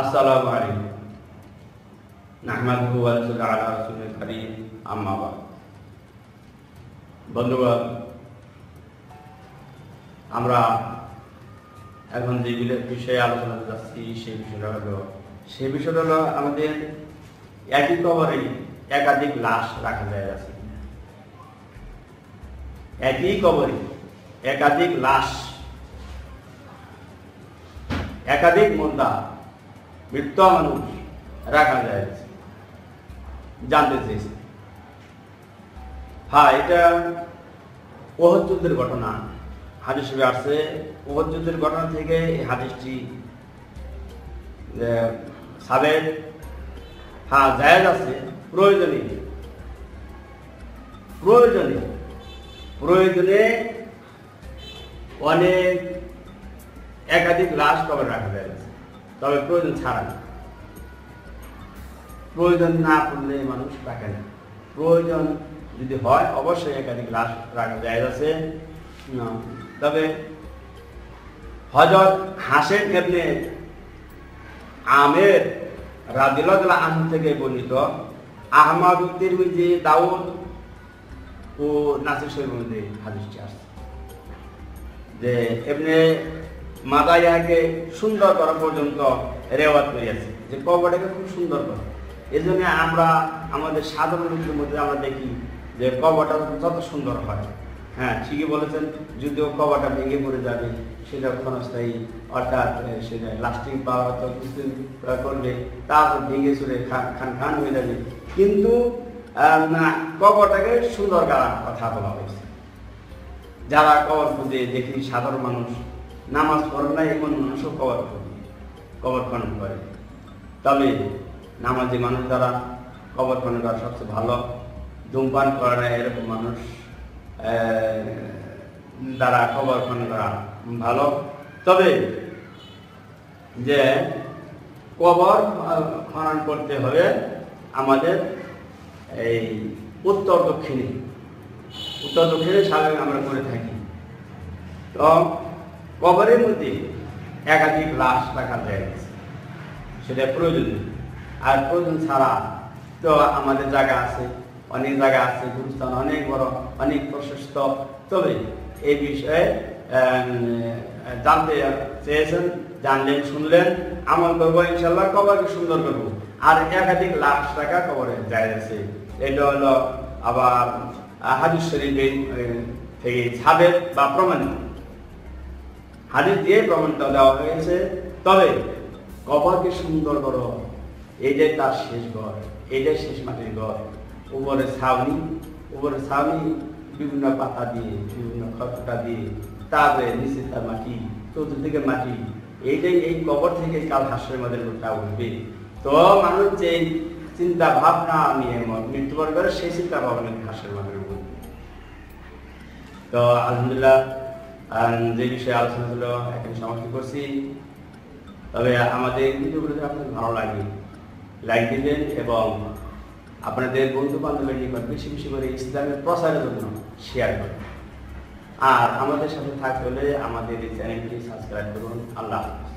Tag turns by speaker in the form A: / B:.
A: আসসালামু আলাইকুম। আমরা এখন যে বিষয়ে আলোচনা যাচ্ছি সেই বিষয়টা হলো সেই বিষয়টা হলো আমাদের একই কবরে একাধিক লাশ রাখা যায় আছে। একই কবরে, একাধিক লাশ, একাধিক মুদ্রা মৃত মানুষ রাখা যায় জানতে চেয়েছে। হ্যাঁ এটা ওহদ যুদ্ধের ঘটনা। হাদিস হিসেবে আসছে ওহদ যুদ্ধের ঘটনা থেকে এই হাদিসটি সাবেক হ্যাঁ জায়েজ আছে, প্রয়োজনীয় প্রয়োজনে প্রয়োজনে অনেক একাধিক লাশ কবর রাখা যায়। তবে প্রয়োজন ছাড়া না। প্রয়োজন না পড়লে মানুষ রাখে না। প্রয়োজন যদি হয়, অবশ্যই একাধিক লাশ রাখা যায় আছে। তবে হজরত হাসেন এমনি আমের রাদিল্লাহ আহ থেকে বর্ণিত আহমদ তিরমিজি, দাউদ ও নাসির শরীফের মধ্যে হাদিসটি আসছে। যে এমনি মাদাইয়াকে সুন্দর করা পর্যন্ত রেওয়াত করিয়াছে, যে কবরটাকে খুব সুন্দর করা। এই জন্য আমরা আমাদের সাধারণ লোকের মধ্যে আমরা দেখি যে কবরটা যত সুন্দর হয়। হ্যাঁ ঠিকই বলেছেন, যদিও কবরটা ভেঙে পড়ে যাবে, সেটা ক্ষণস্থায়ী, অর্থাৎ সেটা লাস্টিং পাওয়া হয়তো কিছুদিন করবে তারপর ভেঙে চুরে খান খান হয়ে যাবে। কিন্তু কবরটাকে সুন্দর করার কথা বলা হয়েছে। যারা কবর খুঁজে দেখি, সাধারণ মানুষ, নামাজ পড়ে না এমন মানুষও কবর খুঁজে, কবর খনন করে। তবে নামাজি মানুষ দ্বারা কবর খনন করা সবচেয়ে ভালো, ধূমপান করে না, এরকম মানুষ দ্বারা কবর খনন করা ভালো। তবে যে কবর খনন করতে হবে আমাদের এই উত্তর দক্ষিণে। উত্তর দক্ষিণে স্বাভাবিক আমরা করে থাকি। তো কবরের মধ্যে একাধিক লাশ রাখা যায়। সেটা প্রয়োজন আর প্রয়োজন ছাড়া তো আমাদের জায়গা আছে, অনেক জায়গা আছে, গুরুস্থান অনেক বড়, অনেক প্রশস্ত। তবে এই বিষয়ে জানতে চেয়েছেন জানলেন শুনলেন। আমল করব ইনশাল্লাহ কবরকে সুন্দর করব। আর একাধিক লাখ টাকা কবরে যায় এটা হলো আবার হাদিস শরীফে আহ, থেকে সাবেক বা প্রমাণিত। হাদিস দিয়ে প্রমাণটা দেওয়া হয়েছে। তবে কবরকে সুন্দর করো। এইটাই তার শেষ ঘর এইটাই শেষ মাটির ঘর উপরে ছাউনি উপরে ছাউনি বিভিন্ন পাতা দিয়ে, বিভিন্ন খড়কুটা দিয়ে তারপরে নিচে তার মাটি চতুর্দিকে মাটি, এইটাই এই কবর থেকে কাল হাসের মধ্যে লোকটা উঠবে। তো মানুষ যে চিন্তা ভাবনা নিয়ে মৃত্যুবরণ করে, সেই চিন্তা ভাবনা হাসের মধ্যে উঠবে। তো আলহামদুলিল্লাহ যে বিষয়ে আলোচনা ছিল এখন সমাপ্তি করছি। তবে আমাদের ভিডিওগুলো যদি আপনাদের ভালো লাগে লাইক দিবেন এবং আপনাদের বন্ধু বান্ধবের নিকট বেশি বেশি করে ইসলামের প্রচারের জন্য শেয়ার করুন। আর আমাদের সাথে থাকলে আমাদের এই চ্যানেলটি সাবস্ক্রাইব করুন। আল্লাহ হাফেজ।